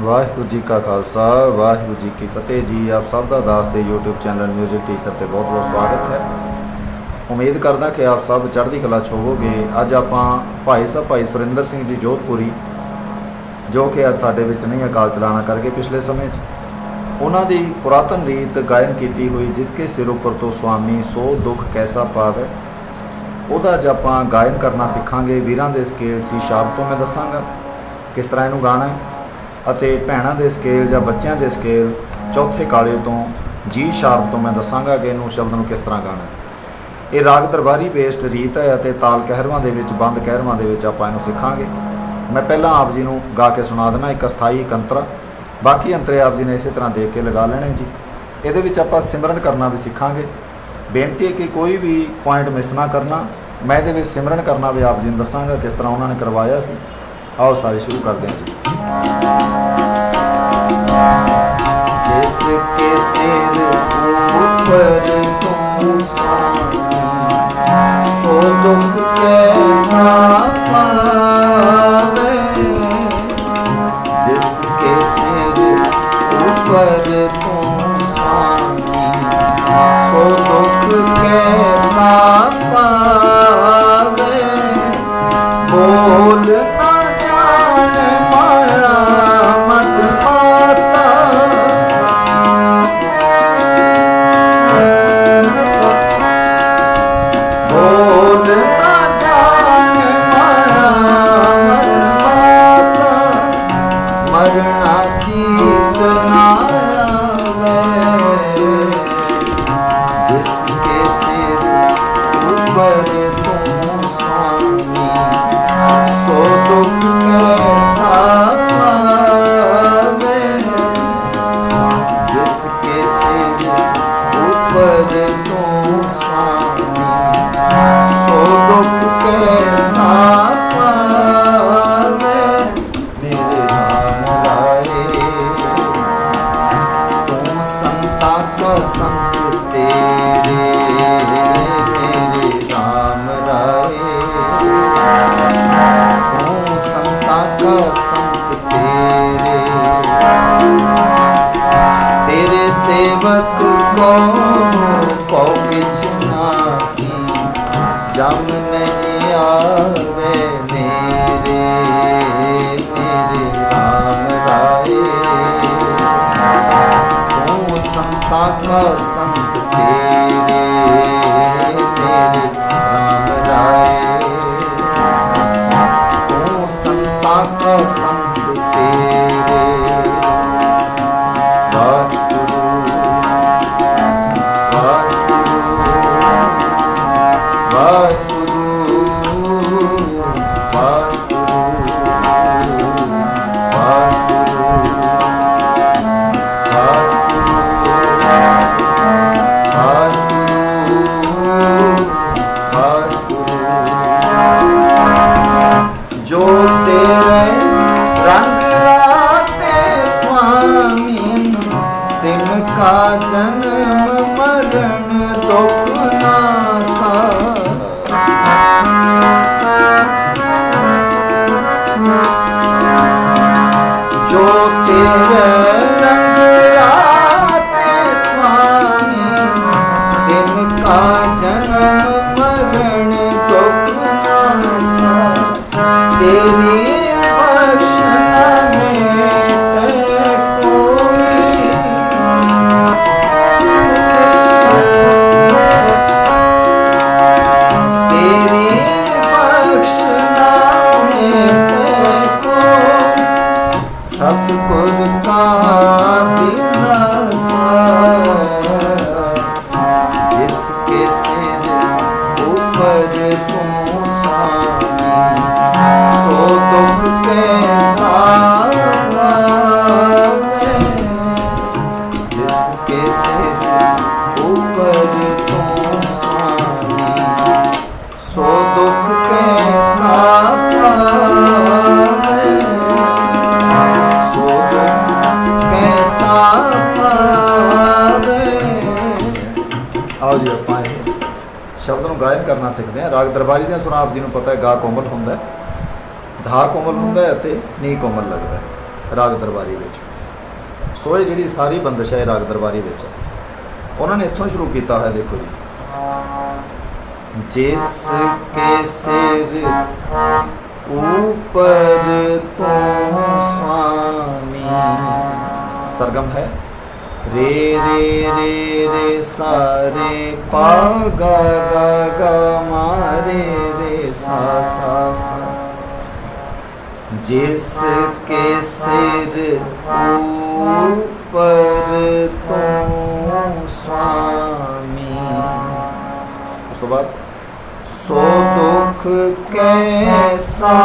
ਵਾਹਿਗੁਰੂ ਜੀ ਕਾ ਖਾਲਸਾ, ਵਾਹਿਗੁਰੂ ਜੀ ਕੀ ਫਤਿਹ ਜੀ। ਆਪ ਸਭ ਦਾ ਦਾਸ ਦੇ YouTube ਚੈਨਲ ਮਿਊਜ਼ਿਕ ਟੀਚਰ ਤੇ ਬਹੁਤ ਬਹੁਤ ਸਵਾਗਤ ਹੈ। ਉਮੀਦ ਕਰਦਾ ਕਿ ਆਪ ਸਭ ਚੜ੍ਹਦੀ ਕਲਾ ਛੋਵੋਗੇ ਅੱਜ ਆਪਾਂ ਭਾਈ ਸਾਹਿਬ, ਭਾਈ ਸੁਰਿੰਦਰ ਸਿੰਘ ਜੀ ਜੋਧਪੁਰੀ, ਜੋ ਕਿ ਅੱਜ ਸਾਡੇ ਵਿੱਚ ਨਹੀਂ ਅਕਾਲ ਚਲਾਣਾ ਕਰਕੇ ਪਿਛਲੇ ਸਮੇਂ 'ਚ, ਉਹਨਾਂ ਦੀ ਪੁਰਾਤਨ ਰੀਤ ਗਾਇਨ ਕੀਤੀ ਹੋਈ, ਜਿਸ ਕੇ ਸਿਰ ਉੱਪਰ ਤੋਂ ਸੁਆਮੀ ਸੋ ਦੁੱਖ ਕੈਸਾ ਪਾਵੇ, ਉਹਦਾ ਅੱਜ ਆਪਾਂ ਗਾਇਨ ਕਰਨਾ ਸਿੱਖਾਂਗੇ। ਵੀਰਾਂ ਦੇ ਸਕੇਲ ਸੀ ਸ਼ਾਰਪ ਤੋਂ ਮੈਂ ਦੱਸਾਂਗਾ ਕਿਸ ਤਰ੍ਹਾਂ ਇਹਨੂੰ ਗਾਣਾ ਹੈ। ਅਤੇ ਭੈਣਾਂ ਦੇ ਸਕੇਲ ਜਾਂ ਬੱਚਿਆਂ ਦੇ ਸਕੇਲ ਚੌਥੇ ਕਾਲੇ ਤੋਂ ਜੀ ਸ਼ਾਰਪ ਤੋਂ ਮੈਂ ਦੱਸਾਂਗਾ ਕਿ ਇਹਨੂੰ ਸ਼ਬਦ ਨੂੰ ਕਿਸ ਤਰ੍ਹਾਂ ਗਾਣਾ ਇਹ ਰਾਗ ਦਰਬਾਰੀ ਬੇਸਡ ਰੀਤ ਹੈ ਅਤੇ ਤਾਲ ਕਹਿਰਵਾਂ ਦੇ ਵਿੱਚ, ਬੰਦ ਕਹਿਰਵਾਂ ਦੇ ਵਿੱਚ ਆਪਾਂ ਇਹਨੂੰ ਸਿੱਖਾਂਗੇ। ਮੈਂ ਪਹਿਲਾਂ ਆਪ ਜੀ ਨੂੰ ਗਾ ਕੇ ਸੁਣਾ ਦੇਣਾ ਇੱਕ ਅਸਥਾਈ ਇੱਕ ਬਾਕੀ ਅੰਤਰੇ ਆਪ ਜੀ ਨੇ ਇਸੇ ਤਰ੍ਹਾਂ ਦੇਖ ਕੇ ਲਗਾ ਲੈਣੇ ਜੀ। ਇਹਦੇ ਵਿੱਚ ਆਪਾਂ ਸਿਮਰਨ ਕਰਨਾ ਵੀ ਸਿੱਖਾਂਗੇ। ਬੇਨਤੀ ਹੈ ਕਿ ਕੋਈ ਵੀ ਪੁਆਇੰਟ ਮਿਸ ਨਾ ਕਰਨਾ। ਮੈਂ ਇਹਦੇ ਵਿੱਚ ਸਿਮਰਨ ਕਰਨਾ ਵੀ ਆਪ ਜੀ ਨੂੰ ਦੱਸਾਂਗਾ ਕਿਸ ਤਰ੍ਹਾਂ ਉਹਨਾਂ ਨੇ ਕਰਵਾਇਆ ਸੀ। ਆਓ ਸਾਰੇ ਸ਼ੁਰੂ ਕਰਦੇ ਹਾਂ ਜੀ। ਜਿਸ ਕੇ ਸਿਰ ਉੱਪਰ ਤੂੰ ਸਾਮੀ ਸੋ ਦੁੱਖ ਕੈਸਾ ਪਾਵੇ। ਜਿਸ ਕੇ ਸਿਰ ਉੱਪਰ ਤੂੰ ਸਾਨੀ ਸੋ ਦੁੱਖ ਕੈਸਾ ਪਾਵੇ ਕਾ ਸੰਤ ਤੇਰੇ ਮੇਰੇ ਰਾਮ ਰਾਏ। ਤੂੰ ਸੰਤਾ ਕਾ ਸੰਤ ਤੇਰੇ। ਤੇਰੇ ਸੇਵਕ ਕੋ ਕੋ ਕਿਛ ਨਾਹੀ। ਜਮ ਤੂੰ ਸੰਤ ਤੇਰੇ ਮੇਰੇ ਰਾਮ ਰਾਏ ਤੂੰ ਸੰਤਾ ਕਾ ਸੰਤ ਤਿਨ ਕਾ ਕੇ ਸਿਰ ਤੂੰ ਸੁਆਮੀ ਕਾਇਮ ਕਰਨਾ ਸਿੱਖਦੇ ਆ। ਰਾਗ ਦਰਬਾਰੀ ਦੀਆਂ ਸੁਣਾ ਆਪ ਜੀ ਨੂੰ ਪਤਾ ਹੈ, ਗਾ ਕੋਮਲ ਹੁੰਦਾ ਹੈ, ਧਾ ਕੋਮਲ ਹੁੰਦਾ ਹੈ ਅਤੇ ਨੀ ਕੋਮਲ ਲੱਗਦਾ ਹੈ ਰਾਗ ਦਰਬਾਰੀ ਵਿੱਚ। ਸੋ ਇਹ ਜਿਹੜੀ ਸਾਰੀ ਬੰਦਸ਼ ਹੈ ਰਾਗ ਦਰਬਾਰੀ ਵਿੱਚ ਉਹਨਾਂ ਨੇ ਇੱਥੋਂ ਸ਼ੁਰੂ ਕੀਤਾ ਹੋਇਆ, ਦੇਖੋ ਜੀ। ਜਿਸ ਕੇ ਸਿਰ ਉਪਰ ਤੋਂ ਸੁਆਮੀ ਸਰਗਮ ਹੈ। ਰੇ ਰੇ ਰੇ ਰੇ, ਸਾਰੇ ਪਾ, ਗਾ ਗਾ ਗਾ ਮਾਰੇ ਰੇ ਸਾ ਸਾ ਸਾ। ਜਿਸ ਕੇ ਸਿਰ ਉਪਰ ਤੋਂ ਸੁਆਮੀ ਉਸ ਤੋਂ ਬਾਅਦ, ਸੋ ਦੁਖ ਕੈਸਾ?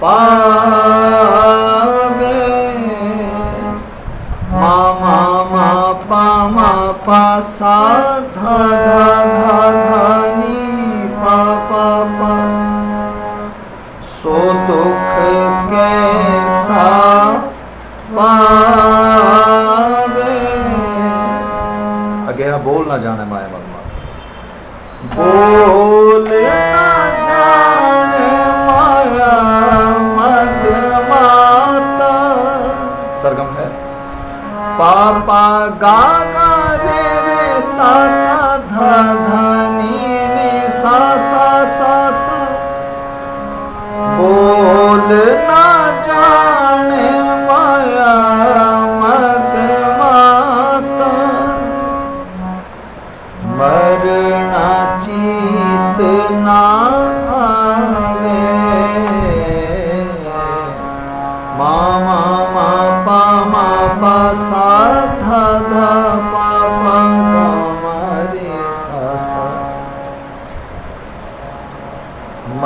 ਪਾ ਮਾ ਪਾ ਸਾ ਧਾ ਧਾ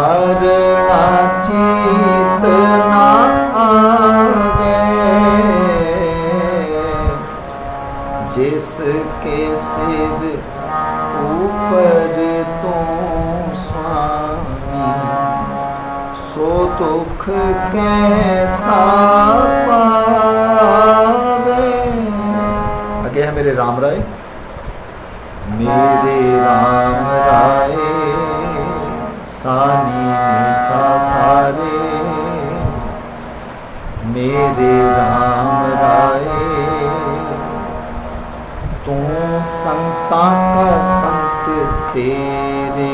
ਹਰਣਾ ਚੀਤ ਨਾ ਆਵੇ। ਜਿਸ ਕੇ ਸਿਰ ਉਪਰ ਤੂੰ ਸੁਆਮੀ ਸੋ ਦੁਖ ਕੈਸਾ ਪਾਵੇ। ਹੈ ਮੇਰੇ RAM ਰਾਏ। ਮੇਰੇ RAM ਰਾਏ। ਸਾਨੀ ਨੀ ਸਾ ਸਾਰੇ ਮੇਰੇ ਰਾਮ ਰਾਏ ਤੂੰ ਸੰਤਾ ਕਾ ਸੰਤ ਤੇਰੇ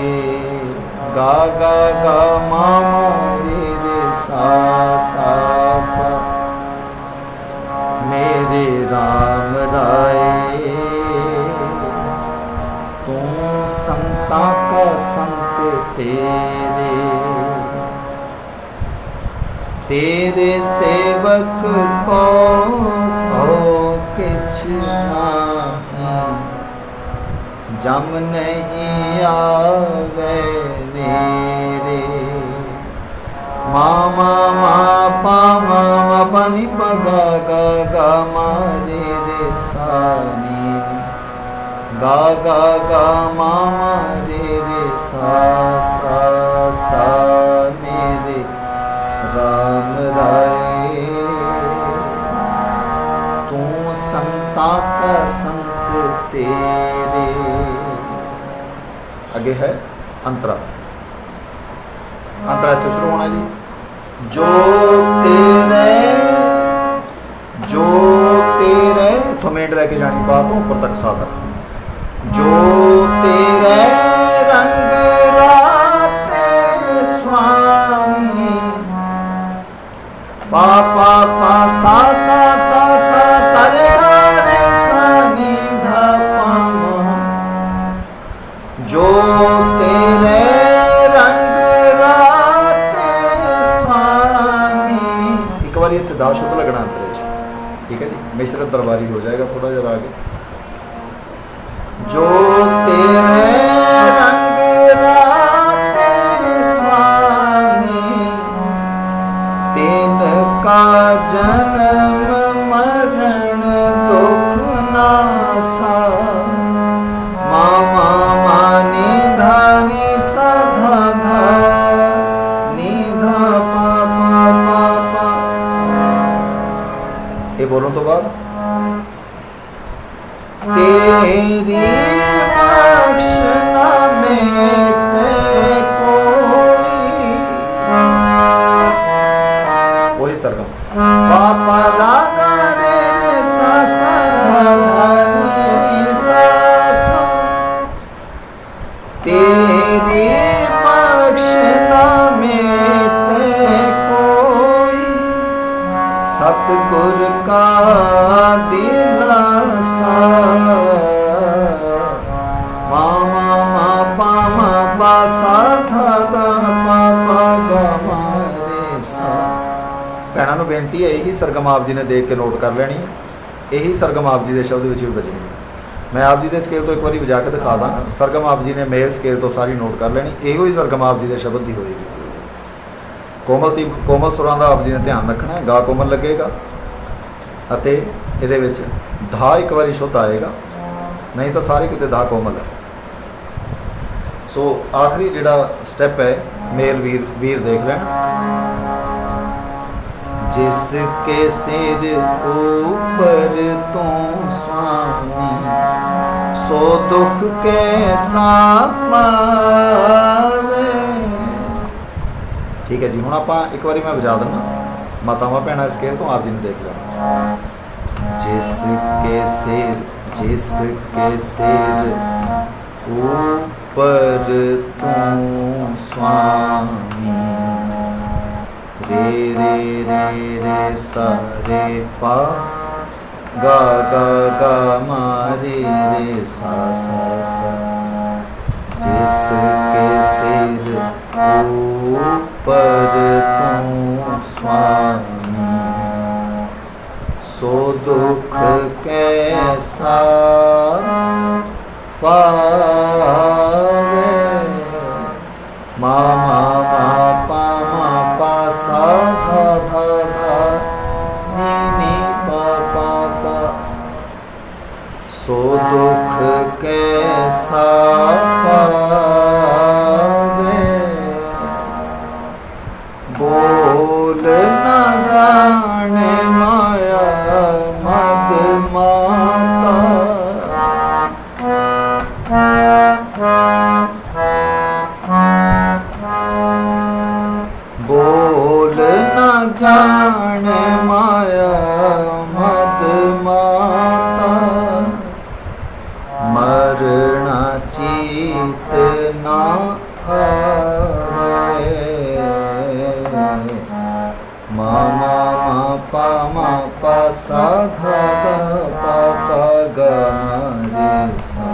ਗਾ ਗਾ ਗਾ ਮਾਮਾ ਰੇ ਰੇ ਸਾ ਸਾ ਸਾ ਮੇਰੇ RAM ਰਾਏ ਤੂੰ ਸੰਤਾ ਕਾ ਸੰਤ ਤੇਰੇ। ਤੇਰੇ ਸੇਵਕ ਕੋ ਹੋ ਕਿਛ ਆਹੀ? ਜਮ ਨਹੀਂ ਆਵੇ ਨੀਰੇ। ਮਾਮਾ ਮਾ ਪਾਮਾ ਮਾ ਪਾਨੀ ਪਗਾ ਗਾ ਗਾ, ਮਾਰੇ ਰੇ ਸਾਨੀ। ਗਾ ਗਾ ਗਾ, ਮਾਮਾ ਰੇ ਸਾ ਸਾ ਰਾਏ ਤੂੰ ਸੰਤਾ ਸੰਤ ਤੇਰੇ ਅੱਗੇ ਹੈ ਅੰਤਰਾ ਅੰਤਰਾ ਤੋਂ ਸ਼ੁਰੂ ਹੋਣਾ ਜੀ ਜੋ ਤੇਰੇ ਜੋ ਤੇਰੇ ਤੋਂ ਮੇਡ ਰਹਿ ਕੇ ਜਾਣੀ ਪਾ ਤੋਂ ਉੱਪਰ ਤੱਕ ਸਾਧਕ ਜੋ ਤੇਰੇ दाव शुक्ल गणांतरे ठीक है जी? मिश्र दरबारी हो जाएगा थोड़ा जरा आगे। जो तेरे ਸਰਗਮ ਆਪ ਜੀ ਨੇ ਦੇਖ ਕੇ ਨੋਟ ਕਰ ਲੈਣੀ ਹੈ। ਇਹੀ ਸਰਗਮ ਆਪ ਜੀ ਦੇ ਸ਼ਬਦ ਵਿੱਚ ਵੀ ਵੱਜਣੀ ਹੈ। ਮੈਂ ਆਪ ਜੀ ਦੇ ਸਕੇਲ ਤੋਂ ਇੱਕ ਵਾਰੀ ਵਜਾ ਕੇ ਦਿਖਾ ਦਾਂਗਾ ਸਰਗਮ ਆਪ ਜੀ ਨੇ ਮੇਲ ਸਕੇਲ ਤੋਂ ਸਾਰੀ ਨੋਟ ਕਰ ਲੈਣੀ। ਇਹੋ ਹੀ ਸਰਗਮ ਆਪ ਜੀ ਦੇ ਸ਼ਬਦ ਦੀ ਹੋਏਗੀ। ਕੋਮਲ ਦੀ ਕੋਮਲ ਸੁਰਾਂ ਦਾ ਆਪ ਜੀ ਨੇ ਧਿਆਨ ਰੱਖਣਾ ਹੈ। ਗਾ ਕੋਮਲ ਲੱਗੇਗਾ ਅਤੇ ਇਹਦੇ ਵਿੱਚ ਧਾ ਇੱਕ ਵਾਰੀ ਸ਼ੁੱਧ ਆਏਗਾ। ਨਹੀਂ ਤਾਂ ਸਾਰੇ ਕਿਤੇ ਧਾ ਕੋਮਲ ਹੈ। ਸੋ ਆਖਰੀ ਜਿਹੜਾ ਸਟੈਪ ਹੈ, ਮੇਲ ਵੀਰ ਵੀਰ ਦੇਖ ਲੈਣ। ਜਿਸ ਕੇ ਸਿਰ ਉਪਰ ਤੋਂ ਸੁਆਮੀ ਸੋ ਦੁਖ ਕੈਸਾ ਪਾਵੇ ਠੀਕ ਹੈ ਜੀ ਹੁਣ ਆਪਾਂ ਇੱਕ ਵਾਰੀ ਮੈਂ ਵਜਾ ਦਿੰਦਾ ਮਾਤਾਵਾਂ ਭੈਣਾਂ ਸਕੇਲ ਤੋਂ ਆਪ ਜੀ ਨੂੰ ਦੇਖ ਲੈਣਾ ਜਿਸ ਕੇ ਸਿਰ ਜਿਸ ਕੇ ਸਿਰ ਉਪਰ ਤੂੰ ਸੁਆਮੀ ਰੇ ਰੇ ਰੇ ਰੇ ਸਾ ਰੇ ਪਾ। ਗਾ ਗਾ ਗਾ, ਮਾ, ਰੇ ਰੇ, ਸਾ ਸਾ ਸਾ। ਜਿਸ ਕੇ ਸਿਰ ਉਪਰ ਤੂੰ ਸੁਆਮੀ ਸੋ ਦੁਖ ਕੈਸਾ ਪਾਵੇ? ਮਾਮਾ ਮਾ ਪਾ ਸਾ ਧਾ ਧਾ ਧਾ ਨੀ ਨੀ ਪਾ ਪਾ ਪਾ ਸੋ ਚੀਤ ਨਾ ਆਵੇ ਮਾ ਮਾ ਮਾ ਪਾ ਮਾ ਪਾ ਸਾ ਧਾ ਪਾ ਪਾ ਗਾ ਮਾ ਰੇ ਸਾ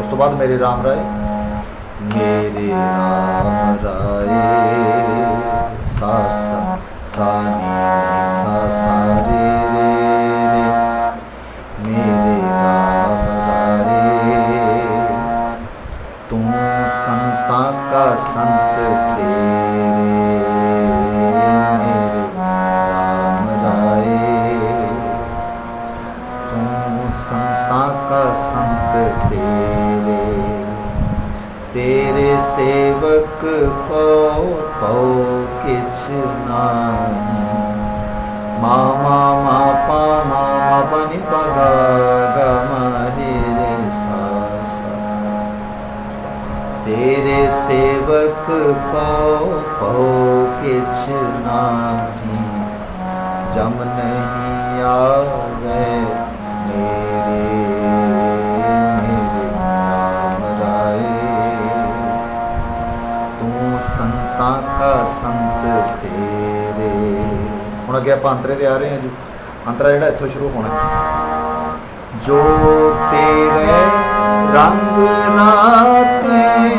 ਉਸ ਤੋਂ ਬਾਅਦ ਮੇਰੇ ਰਾਮ ਰਾਏ। ਮੇਰੇ ਰਾਮ ਰਾਏ। ਸਾ ਸਾ ਸਾ ਨੀ ਸਾ ਸਾ ਰੇ ਤੂੰ ਸੰਤਾ ਕਾ ਸੰਤ ਤੇਰੇ, ਮੇਰੇ ਰਾਮ ਰਾਏ। ਤੂੰ ਸੰਤਾ ਕਾ ਸੰਤ ਤੇਰੇ ਤੇਰੇ ਸੇਵਕ ਕੋ ਪਉ ਕਿਛ ਨਾਹੀ। ਮਾ ਮਾ ਮਾ ਬਨਿ ਪਗਾ ਗਾ ਤੇਰੇ ਸੇਵਕ ਕੋ ਪਉ ਕਿਛ ਨਾਹੀ, ਜਮ ਨਹੀਂ ਆਵੇ ਮੇਰੇ ਮੇਰੇ ਰਾਮ ਰਾਏ। ਤੂੰ ਸੰਤਾਂ ਕਾ ਸੰਤ ਤੇਰੇ। ਹੁਣ ਅੱਗੇ ਆਪਾਂ ਅੰਤਰੇ ਤੇ ਆ ਰਹੇ ਹਾਂ ਜੀ। ਅੰਤਰਾ ਜਿਹੜਾ ਇੱਥੋਂ ਸ਼ੁਰੂ ਹੋਣਾ। ਜੋ ਤੇਰੇ ਰੰਗ ਰਾਤ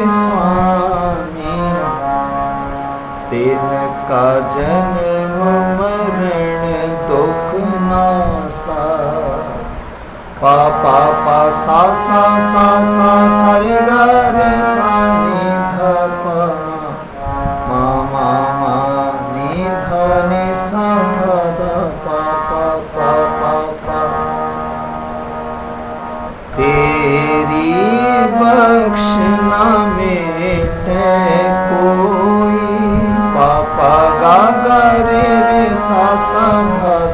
ਸੁਆਮੀ ਤਿਨ ਕਾ ਜਨਮ ਮਰਨ ਦੁਖ ਨਾਸਾ ਪਾ ਪਾ ਪਾ ਸਾ ਸਾ ਸਾ ਸਾ ਸਰੇ ਗਾ ਰੇ ਸਾ ਨੀ ਧਾ ਪਾ ਮਾ ਮਾ ਮਾ ਨੀ ਧਾ ਨੀ ਸਾ ਧਾ ਧਾ ਰੇ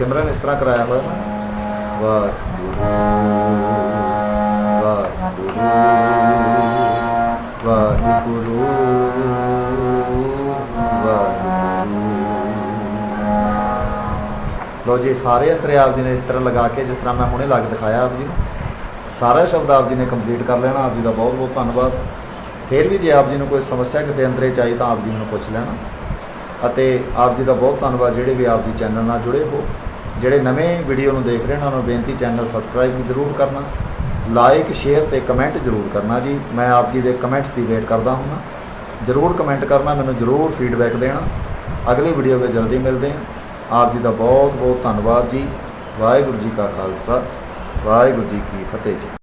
ਸਿਮਰਨ ਇਸ ਤਰ੍ਹਾਂ ਕਰਾਇਆ ਹੋਇਆ। ਵਾਹਿਗੁਰੂ ਵਾਹਿਗੁਰੂ ਵਾਹਿਗੁਰੂ ਲੋ ਜੀ, ਸਾਰੇ ਅੰਤਰੇ ਆਪ ਜੀ ਨੇ ਇਸ ਤਰ੍ਹਾਂ ਲਗਾ ਕੇ ਜਿਸ ਤਰ੍ਹਾਂ ਮੈਂ ਹੁਣੇ ਲੱਗ ਦਿਖਾਇਆ ਆਪ ਜੀ। ਨੂੰ ਸਾਰਾ ਸ਼ਬਦ ਆਪ ਜੀ ਨੇ ਕੰਪਲੀਟ ਕਰ ਲੈਣਾ, ਆਪ ਜੀ ਦਾ ਬਹੁਤ ਬਹੁਤ ਧੰਨਵਾਦ। ਫਿਰ ਵੀ ਜੇ ਆਪ ਜੀ ਨੂੰ ਕੋਈ ਸਮੱਸਿਆ ਕਿਸੇ ਅੰਤਰੇ ਚਾਹੀ ਤਾਂ ਆਪ ਜੀ ਮੈਨੂੰ ਪੁੱਛ ਲੈਣਾ। ਅਤੇ ਆਪ ਜੀ ਦਾ ਬਹੁਤ ਧੰਨਵਾਦ ਜਿਹੜੇ ਵੀ ਆਪ ਜੀ ਚੈਨਲ ਨਾਲ ਜੁੜੇ ਹੋ। ਜਿਹੜੇ ਨਵੇਂ ਵੀਡੀਓ ਨੂੰ ਦੇਖ ਰਹੇ ਉਹਨਾਂ ਨੂੰ ਬੇਨਤੀ ਚੈਨਲ ਸਬਸਕ੍ਰਾਈਬ ਵੀ ਜ਼ਰੂਰ ਕਰਨਾ ਲਾਈਕ ਸ਼ੇਅਰ ਤੇ ਕਮੈਂਟ ਜ਼ਰੂਰ ਕਰਨਾ ਜੀ। ਮੈਂ ਆਪ ਜੀ ਦੇ ਕਮੈਂਟਸ ਦੀ ਵੇਟ ਕਰਦਾ ਹਾਂ ਜ਼ਰੂਰ ਕਮੈਂਟ ਕਰਨਾ, ਮੈਨੂੰ ਜ਼ਰੂਰ ਫੀਡਬੈਕ ਦੇਣਾ। ਅਗਲੀ ਵੀਡੀਓ ਵਿੱਚ ਜਲਦੀ ਮਿਲਦੇ ਹਾਂ। ਆਪ ਜੀ ਦਾ ਬਹੁਤ ਬਹੁਤ ਧੰਨਵਾਦ ਜੀ। ਵਾਹਿਗੁਰੂ ਜੀ ਕਾ ਖਾਲਸਾ, ਵਾਹਿਗੁਰੂ ਜੀ ਕੀ ਫਤਿਹ ਜੀ।